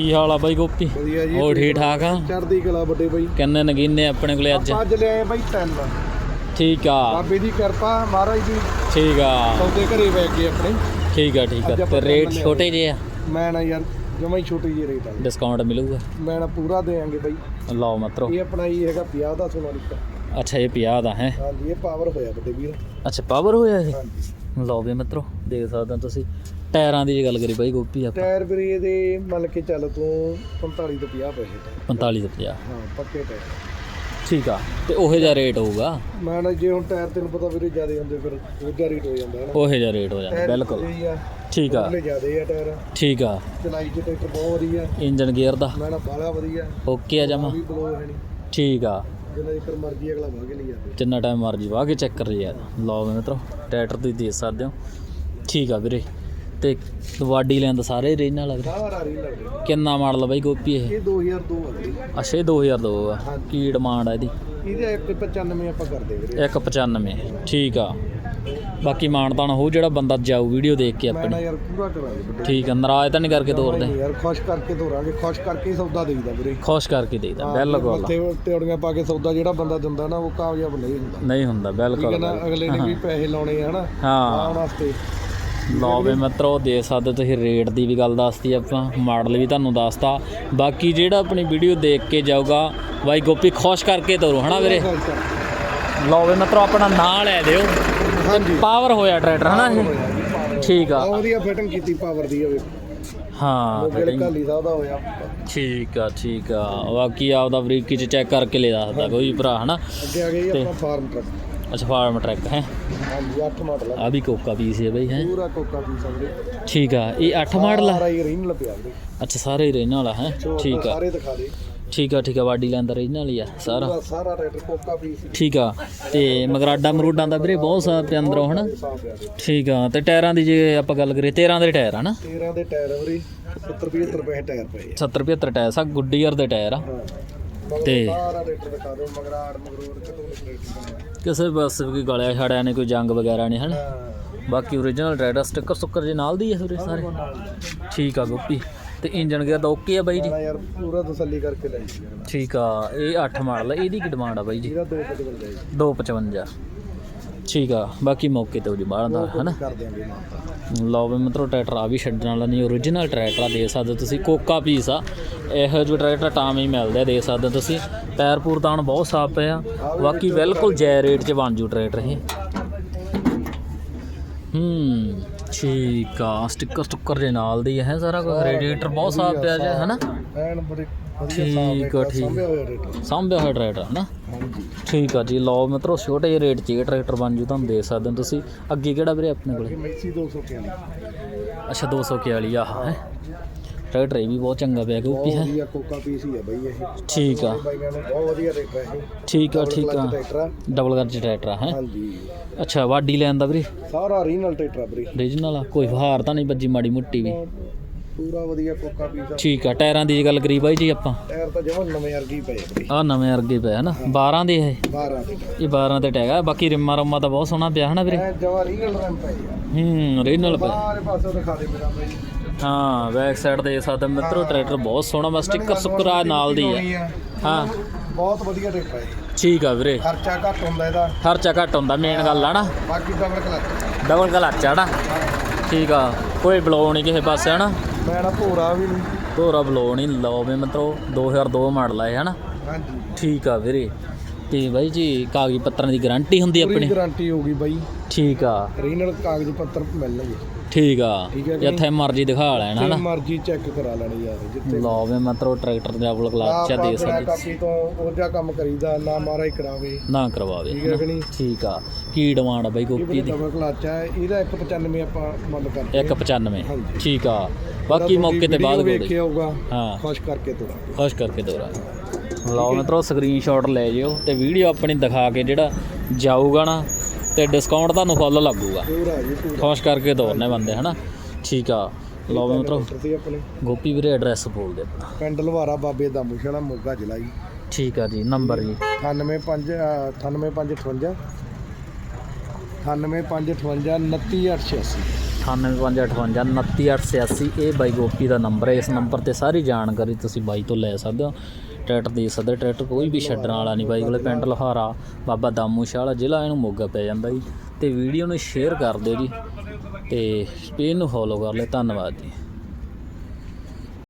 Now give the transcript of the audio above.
ਕੀ ਹਾਲ ਆ ਬਾਈ ਗੋਪੀ? ਵਧੀਆ ਜੀ ਹੋਰ ਠੀਕ ਠਾਕ ਆ? ਚੜ੍ਹਦੀ ਕਲਾ ਵੱਡੇ ਬਾਈ। ਕਿੰਨੇ ਨਗੀਨੇ ਆਪਣੇ ਕੋਲੇ ਅੱਜ? ਅੱਜ ਲੈ ਆਏ ਬਾਈ ਤਿੰਨ ਠੀਕ ਆ। ਬਾਬੇ ਦੀ ਕਿਰਪਾ ਮਹਾਰਾਜ ਦੀ। ਠੀਕ ਆ। ਸੌਦੇ ਘਰੇ ਬੈ ਕੇ ਆਪਣੇ। ਠੀਕ ਆ ਠੀਕ ਆ। ਤੇ ਰੇਟ ਛੋਟੇ ਜਿਹੇ ਆ? ਮੈਂ ਨਾ ਯਾਰ ਜਮਾ ਹੀ ਛੋਟੀ ਜਿਹੀ ਰੇਟ ਆ। ਡਿਸਕਾਊਂਟ ਮਿਲੂਗਾ? ਮੈਂ ਨਾ ਪੂਰਾ ਦੇਾਂਗੇ ਬਾਈ। ਲਓ ਮਤਰੋ। ਇਹ ਆਪਣਾ ਇਹ ਹੈਗਾ 50 ਦਾ ਸੋਨਾ ਲਿਖਾ ਅੱਛਾ ਇਹ 50 ਦਾ ਹੈ? ਹਾਂਜੀ ਇਹ ਪਾਵਰ ਹੋਇਆ ਵੱਡੇ ਵੀਰ। ਅੱਛਾ ਪਾਵਰ ਹੋਇਆ ਇਹ? ਲਓ ਵੀ ਮਿੱਤਰੋ ਦੇਖ ਸਕਦੇ ਹੋ ਤੁਸੀਂ। ਟਾਇਰਾਂ ਦੀ ਜੇ ਗੱਲ ਕਰੀ ਬਾਈ ਗੋਪੀ ਆਪਾਂ। ਟਾਇਰ ਵੀਰੇ ਇਹਦੇ ਮੰਨ ਕੇ ਚੱਲ ਤੂੰ 45 ਤੋਂ 50 ਪੈਸੇ ਟਾਇਰ। 45 ਤੋਂ 50 ਹਾਂ ਪੱਕੇ ਟਾਇਰ। ਠੀਕ ਆ ਤੇ ਉਹੇ ਜਿਹਾ ਰੇਟ ਹੋਊਗਾ। ਮੈਂ ਨਾ ਜੇ ਹੁਣ ਟਾਇਰ ਤੈਨੂੰ ਪਤਾ ਵੀਰੇ ਜ਼ਿਆਦਾ ਹੁੰਦੇ ਫਿਰ ਉਹਦਾ ਰੇਟ ਹੋ ਜਾਂਦਾ ਹੈ ਨਾ। ਉਹੇ ਜਿਹਾ ਰੇਟ ਹੋ ਜਾਂਦਾ ਬਿਲਕੁਲ। ਠੀਕ ਆ। ਉਹਲੇ ਜ਼ਿਆਦੇ ਆ ਟਾਇਰ। ਠੀਕ ਆ। ਚਲਾਈ ਚ ਟਰੈਕਟਰ ਬਹੁਤ ਵਧੀਆ। ਇੰਜਨ ਗੇਅਰ ਦਾ। ਮੈਂ ਨਾ ਬਾਲਾ ਵਧੀਆ। ਓਕੇ ਆ ਜਮਾ। ਠੀਕ ਆ। ਜਿੰਨਾ ਜਿਕਰ ਮਰਜ਼ੀ ਅਗਲਾ ਵਾਗੇ ਲਈ ਜਾਵੇ। ਜਿੰਨਾ ਟਾਈਮ ਮਰਜ਼ੀ ਵਾਹ ਕੇ ਚੈੱਕ ਕਰੀ ਯਾਰ ਲਓ ਮਿੱਤਰੋ ਟਰੈਕਟਰ ਤੁਸੀਂ ਦੇਖ ਸਕਦੇ ਹੋ। ਠੀਕ ਆ ਵੀਰੇ। ਤੇ ਵਾਡੀ ਲੈਂਦਾ ਸਾਰੇ ਰੇਂਜ ਨਾਲ ਲੱਗ ਰਿਹਾ। ਸਾਰਾ ਰੀ ਲੱਗ ਰਿਹਾ। ਕਿੰਨਾ ਮਾਡਲ ਆ ਬਾਈ ਗੋਪੀ ਇਹ? ਇਹ 2002 ਆ ਵੀਰੇ ਅੱਛਾ ਇਹ 2002 ਆ। ਕੀ ਡਿਮਾਂਡ ਆ ਇਹਦੀ? ਇਹਦੇ 195 ਆਪਾਂ ਕਰਦੇ ਵੀਰੇ। 195 ਠੀਕ ਆ। ਬਾਕੀ ਮਾਨਤਾਨ ਹੋ ਜਿਹੜਾ ਬੰਦਾ ਜਾਊ ਵੀਡੀਓ ਦੇਖ ਕੇ ਮੈਂ ਨਾ ਯਾਰ ਪੂਰਾ ਕਰਾਂਗੇ ਠੀਕ ਆ ਨਾਰਾਜ਼ ਤਾਂ ਨਹੀਂ ਕਰਕੇ ਤੋਰਦੇ। ਯਾਰ ਖੁਸ਼ ਕਰਕੇ ਤੋਰਾਂਗੇ ਖੁਸ਼ ਕਰਕੇ ਹੀ ਸੌਦਾ ਦੇਈਦਾ ਵੀਰੇ। ਖੁਸ਼ ਕਰਕੇ ਦੇਈਦਾ ਬਿਲਕੁਲ ਤੇ ਤਿਉੜੀਆਂ ਪਾ ਕੇ ਸੌਦਾ ਜਿਹੜਾ ਬੰਦਾ ਦਿੰਦਾ ਨਾ ਉਹ ਕਾਮਯਾਬ ਨਹੀਂ ਹੁੰਦਾ। ਨਹੀਂ ਹੁੰਦਾ ਠੀਕ ਹੈ ਬਿਲਕੁਲ। ਨਾ ਅਗਲੇ ਨੇ ਵੀ ਪੈਸੇ ਲਾਉਣੇ ਆ ਹਨਾ। ਹਾਂ। ਆਉਣ ਵਾਸਤੇ। ਲਓ ਵੀ ਮਿੱਤਰੋ ਦੇ ਸਕਦੇ ਤੁਸੀਂ ਰੇਟ ਦੀ ਵੀ ਗੱਲ ਦੱਸਤੀ ਆਪਾਂ ਮਾਡਲ ਵੀ ਤੁਹਾਨੂੰ ਦੱਸਤਾ। ਬਾਕੀ ਜਿਹੜਾ ਆਪਣੀ ਵੀਡੀਓ ਦੇਖ ਕੇ ਜਾਊਗਾ ਬਾਈ ਗੋਪੀ ਖੁਸ਼ ਕਰਕੇ ਤੋਰੋ ਹਨਾ ਵੀਰੇ? ਲਓ ਵੀ ਮਿੱਤਰੋ ਆਪਣਾ ਨਾਂ ਲੈ ਦਿਓ। ਹਾਂਜੀ। ਪਾਵਰ ਹੋਇਆ ਟਰੈਕਟਰ ਹਨਾ ਇਹ? ਠੀਕ ਆ। ਵਧੀਆ ਫਿਟਿੰਗ ਕੀਤੀ ਪਾਵਰ ਦੀ ਹੋਵੇ ਹਾਂ fitting- ਕਾਲੀ ਦਾ ਉਹਦਾ ਹੋਇਆ। ਠੀਕ ਆ ਠੀਕ ਆ। ਬਾਕੀ ਆਪਦਾ ਬਰੀਕੀ ਚ ਚੈੱਕ ਕਰਕੇ ਲੈ ਦੱਸਦਾ ਕੋਈ ਭਰਾ ਹਨਾ? ਅੱਗੇ ਆ ਗਈ ਆਪਣਾ ਫਾਰਮ ਟਰੱਕ ਅੱਛਾ ਫਾਰਮ ਟਰੈਕ ਹੈ। ਹਾਂਜੀ 8 ਮਾਡਲ ਆ। ਵੀ ਕੋਕਾ ਪੀਸ ਹੈ ਬਈ ਹੈ। ਪੂਰਾ ਕੋਕਾ ਪੀ ਸਕਦੇ ਠੀਕ ਆ ਇਹ 8 ਮਾਡਲ ਆ? ਸਾਰਾ ਹੀ ਰੀਨ ਪਿਆ ਵੀਰੇ। ਅੱਛਾ ਸਾਰੇ ਹੀ ਰਹਿਣ ਵਾਲਾ ਹੈ। ਠੀਕ ਆ। ਸਾਰੇ ਦਿਖਾ ਦੇ। ਠੀਕ ਆ ਠੀਕ ਆ ਵਾਡੀ ਲੈਂਦਾ ਰਹਿਣ ਵਾਲੀ ਆ ਸਾਰਾ। ਸਾਰਾ ਰੈਡ ਕੋਕਾ ਪੀਸ ਠੀਕ ਆ ਤੇ ਮਗਰਾਡਾ ਮਰੂਡਾਂ ਦਾ ਵੀਰੇ ਬਹੁਤ ਸਾਰਾ ਤੇ ਅੰਦਰੋਂ ਹਨਾ? ਠੀਕ ਆ ਤੇ ਟਾਇਰਾਂ ਦੀ ਜੇ ਆਪਾਂ ਗੱਲ ਕਰੀਏ 13 ਦੇ ਟਾਇਰ ਆ ਨਾ? 13 ਦੇ ਟਾਇਰ ਵੀਰੇ 70 75 ਰੁਪਏ ਟਾਇਰ ਪਏ 70 75 ਟਾਇਰ ਸਾ ਗੁੱਡੀਅਰ ਦੇ ਟਾਇਰ ਆ। ਤੇ- ਤੇ ਸਾਰਾ ਰੇਟਰ ਦਿਖਾ ਦਿਓ ਮਗਰਾੜ ਮਗਰੂਰ ਕਿਤੋਂ ਨਹੀਂ ਰੇਟ ਕਿਸੇ ਬਸ ਕੋਈ ਗਲਿਆ ਛੜਿਆ ਨੇ ਕੋਈ ਜੰਗ ਵਗੈਰਾ ਨੇ ਹਨਾ? ਹਾਂ। ਬਾਕੀ ਓਰੀਜਨਲ ਟਾਇਰ ਸਟicker ਸੁੱਕਰ ਜੇ ਨਾਲ ਦੀ ਆ ਵੀਰੇ ਸਾਰੇ? ਠੀਕ ਆ ਗੋਪੀ। ਤੇ ਇੰਜਨ ਗੇਅਰ ਦਾ ਓਕੇ ਆ ਬਾਈ ਜੀ? ਨਾ ਯਾਰ ਪੂਰਾ ਤਸੱਲੀ ਕਰਕੇ ਲੈ ਜੀ ਠੀਕ ਆ ਇਹ 8 ਮਾਡਲ ਆ ਇਹਦੀ ਕੀ ਡਿਮਾਂਡ ਆ ਬਾਈ ਜੀ? ਇਹਦਾ 2 ਪਤੇ ਬੰਦਾ ਜੀ। 255 ਠੀਕ ਆ ਬਾਕੀ ਮੌਕੇ ਤੇ ਉਹਦੀ ਬਾਹਰ ਦਾ ਹਨਾ? ਕਰ ਦਿਆਂਗੇ ਮਾਤਾ ਲਓ ਵੀ ਮਿੱਤਰੋ ਟਰੈਕਟਰ ਆ ਵੀ ਛੱਡਣ ਵਾਲਾ ਨਹੀਂ ਓਰੀਜਨਲ ਟਰੈਕਟਰ ਆ ਦੇ ਸਕਦੇ ਤੁਸੀਂ। ਕੋਕਾ ਪੀਸ ਆ। ਇਹੋ ਜਿਹੇ ਟਰੈਕਟਰ ਟਾਮ ਹੀ ਮਿਲਦੇ ਦੇ ਸਕਦੇ ਤੁਸੀਂ। ਟਾਇਰ ਪੂਰ ਤਾਂ ਹੁਣ ਬਹੁਤ ਸਾਫ਼ ਪਿਆ ਬਾਕੀ ਬਿਲਕੁਲ ਜੈ ਰੇਟ 'ਚ ਬਣ ਜੂ ਟਰੈਕਟਰ ਇਹ। ਹੂੰ ਠੀਕ ਆ। ਸਟicker ਸਟੁੱਕਰ ਦੇ ਨਾਲ ਦੀ ਹੈ ਸਾਰਾ ਕੁਝ ਰੇਡੀਏਟਰ ਬਹੁਤ ਸਾਫ਼ ਪਿਆ ਜੇ ਹਨਾ? ਐਨ ਬੜੇ ਠੀਕ ਆ, ਠੀਕ। ਸਾਂਭਿਆ ਹੋਇਆ ਟਰੈਕਟਰ ਹਨਾ ਹਾਂਜੀ। ਠੀਕ ਆ ਜੀ ਲਓ ਮਿੱਤਰੋ ਛੋਟੇ ਜਿਹੇ ਰੇਟ 'ਚ ਇਹ ਟਰੈਕਟਰ ਬਣ ਜੂ ਤੁਹਾਨੂੰ ਦੇ ਸਕਦੇ ਹੋ ਤੁਸੀਂ। ਅੱਗੇ ਕਿਹੜਾ ਵੀਰੇ ਆਪਣੇ ਕੋਲੇ? ਮੈਸੀ 200 ਕੇ ਵਾਲੀ ਅੱਛਾ 241 ਆਹ ਹੈ। ਟਰੈਕਟਰ ਇਹ ਵੀ ਬਹੁਤ ਚੰਗਾ ਪਿਆ ਗੋਪੀ ਹੈ। ਵਧੀਆ ਕੋਕਾ ਪੀਸ ਹੀ ਆ ਬਈ ਇਹ। ਠੀਕ ਆ। ਨੂੰ ਬਹੁਤ ਵਧੀਆ ਰੇਟ ਹੈ ਇਹ। ਠੀਕ ਆ ਠੀਕ ਆ। ਡਬਲ ਗਰਜ ਟਰੈਕਟਰ ਹੈ। ਹਾਂਜੀ। ਅੱਛਾ ਵਾਡੀ ਲੈਣ ਦਾ ਵੀਰੇ? ਸਾਰਾ ਰੀਨਲ ਟਰੈਕਟਰ ਵੀਰੇ। ਓਰੀਜਨਲ ਆ? ਕੋਈ ਹਾਰ ਤਾਂ ਨਹੀਂ ਵੱਜੀ ਮਾੜੀ ਮੁੱਟੀ ਵੀ? ਪੂਰਾ ਵਧੀਆ ਕੋਕਾ ਪੀਸ ਆ ਠੀਕ ਆ ਟਾਇਰਾਂ ਦੀ ਗੱਲ ਕਰੀ ਬਾਈ ਜੀ ਆਪਾਂ। ਟਾਇਰ ਤਾਂ ਜਮਾਂ ਨਵੇਂ ਵਰਗੇ ਹੀ ਪਏ ਆ ਆ ਨਵੇਂ ਅਰਗੇ ਪਏ ਹਨਾ 12 ਦੇ ਇਹ? 12 ਦੇ ਇਹ 12 ਤੇ ਟੈਗਾ ਬਾਕੀ ਰਿਮਾ ਰਮਾ ਤਾਂ ਬਹੁਤ ਸੋਹਣਾ ਪਿਆ ਹਨਾ ਵੀਰੇ? ਐ ਜਮਾ ਰੀਨਲ ਰੈਮ ਪਏ ਆ। ਹੂੰ ਓਰੀਜਨਲ ਪਿਆ। ਸਾਰੇ ਪਾਸੇ ਦਿਖਾ ਦੇ ਮੇਰਾ ਬਈ। ਹਾਂ ਬੈਕ ਸਾਈਡ ਦੇ ਸਕਦੇ ਹੋ। ਮਿੱਤਰੋ ਟਰੈਕਟਰ ਬਹੁਤ ਸੋਹਣਾ ਬਸ ਸਟicker ਸੁੱਕਰਾ ਨਾਲ ਦੀ ਹੈ ਹਾਂ। ਬਹੁਤ ਵਧੀਆ ਰੇਟ ਹੈ ਇਹ। ਠੀਕ ਆ ਵੀਰੇ। ਖਰਚਾ ਘੱਟ ਹੁੰਦਾ ਇਹਦਾ। ਖਰਚਾ ਘੱਟ ਹੁੰਦਾ ਮੇਨ ਗੱਲ ਆ ਨਾ। ਬਾਕੀ ਡਬਲ ਕਲਚ ਡਬਲ ਕਲਚ ਆ ਨਾ। ਠੀਕ ਆ ਕੋਈ ਬਲੋ ਨਹੀਂ ਕਿਸੇ ਪਾਸੇ ਹਨਾ। ਮੈਂ ਨਾ ਭੋਰਾ ਵੀ ਨਹੀਂ ਧੋਰਾ ਬਲੋ ਨਹੀਂ ਲਓ ਵੀ ਮਿੱਤਰੋ 2002 ਮਾਡਲ ਆ ਇਹ ਹਨਾ? ਹਾਂਜੀ। ਠੀਕ ਆ ਵੀਰੇ। ਤੇ ਬਾਈ ਜੀ ਕਾਗਜ਼ ਪੱਤਰਾਂ ਦੀ ਗਾਰੰਟੀ ਹੁੰਦੀ ਆਪਣੀ? ਗਾਰੰਟੀ ਹੋਊਗੀ ਬਾਈ। ਠੀਕ ਆ। ਰੀਨਲ ਕਾਗਜ਼ ਪੱਤਰ ਮਿਲਣਗੇ। ਠੀਕ ਆ। ਠੀਕ ਹੈ ਕਿ ਜਿੱਥੇ ਮਰਜ਼ੀ ਦਿਖਾ ਲੈਣਾ ਹਨਾ? ਮਰਜ਼ੀ ਚੈੱਕ ਕਰਾ ਲੈਣੀ ਯਾਰ ਜਿੱਥੇ ਲਓ ਵੀ ਮਿੱਤਰੋ ਟਰੈਕਟਰ ਦੇ ਡਬਲ ਕਲਚ ਆ ਦੇ ਸਕਦੇ। ਕਾਪੀ ਤੋਂ ਉਹ ਜਿਹਾ ਕੰਮ ਕਰੀਦਾ ਨਾ ਮਾਰਾ ਹੀ ਕਰਾਵੇ। ਨਾ ਕਰਵਾਵੇ ਠੀਕ ਹੈ ਕਿ ਨਹੀਂ? ਠੀਕ ਆ। ਕੀ ਡਿਮਾਂਡ ਆ ਬਾਈ ਗੋਪੀ ਦੀ? ਡਬਲ ਕਲਚ ਇਹਦਾ 195 ਆਪਾਂ ਮੰਨ ਕਰਦੇ 195 ਹਾਂਜੀ। ਠੀਕ ਆ। ਬਾਕੀ ਮੌਕੇ ਤੇ ਬਾਅਦ ਵੇਖਿਆ ਹੋਊਗਾ। ਹਾਂ। ਖੁਸ਼ ਕਰਕੇ ਤੋੜਾ ਖੁਸ਼ ਕਰਕੇ ਦੋਰਾ ਲਓ ਮਿੱਤਰੋ ਸਕਰੀਨਸ਼ਾਟ ਲੈ ਜਿਓ ਤੇ ਵੀਡੀਓ ਆਪਣੀ ਦਿਖਾ ਕੇ ਜਿਹੜਾ ਜਾਊਗਾ ਨਾ ਤੇ ਡਿਸਕਾਊਂਟ ਤੁਹਾਨੂੰ ਫੁੱਲ ਲੱਗੂਗਾ। ਪੂਰਾ ਜੀ ਪੂਰਾ ਖੁਸ਼ ਕਰਕੇ ਦੋਰਨੇ ਬੰਦੇ ਹਨਾ? ਠੀਕ ਆ। ਲਓ ਮਿੱਤਰੋ ਤੇ ਆਪਣੇ? ਗੋਪੀ ਵੀਰੇ ਐਡਰੈਸ ਬੋਲ ਦੇ ਆਪਣਾ। ਪਿੰਡ ਲਵਾਰਾ ਬਾਬੇ ਦਾ ਮੁਸ਼ਲਾ ਮੋਗਾ ਜ਼ਿਲ੍ਹਾ ਜੀ। ਠੀਕ ਆ ਜੀ ਨੰਬਰ ਜੀ। 985 98558 98558 29886 98558 29886 ਇਹ ਬਾਈ ਗੋਪੀ ਦਾ ਨੰਬਰ ਹੈ। ਇਸ ਨੰਬਰ ਤੇ ਸਾਰੀ ਜਾਣਕਾਰੀ ਤੁਸੀਂ ਬਾਈ ਤੋਂ ਲੈ ਸਕਦੇ ਹੋ। ਟਰੈਕਟਰ ਦੇ ਸਕਦੇ ਟਰੈਕਟਰ ਕੋਈ ਵੀ ਛੱਡਣ ਵਾਲਾ ਨਹੀਂ ਬਾਈ ਕੋਲੇ, ਪਿੰਡ ਲੋਹਾਰਾ, ਬਾਬਾ ਦਾਮੂ ਸ਼ਾਹ ਵਾਲਾ ਜ਼ਿਲ੍ਹਾ ਇਹਨੂੰ ਮੋਗਾ ਪੈ ਜਾਂਦਾ ਜੀ। ਤੇ ਵੀਡੀਓ ਨੂੰ ਸ਼ੇਅਰ ਕਰ ਦਿਓ ਜੀ। ਤੇ ਪੇਜ ਨੂੰ ਫੋਲੋ ਕਰ ਲਿਓ। ਧੰਨਵਾਦ ਜੀ।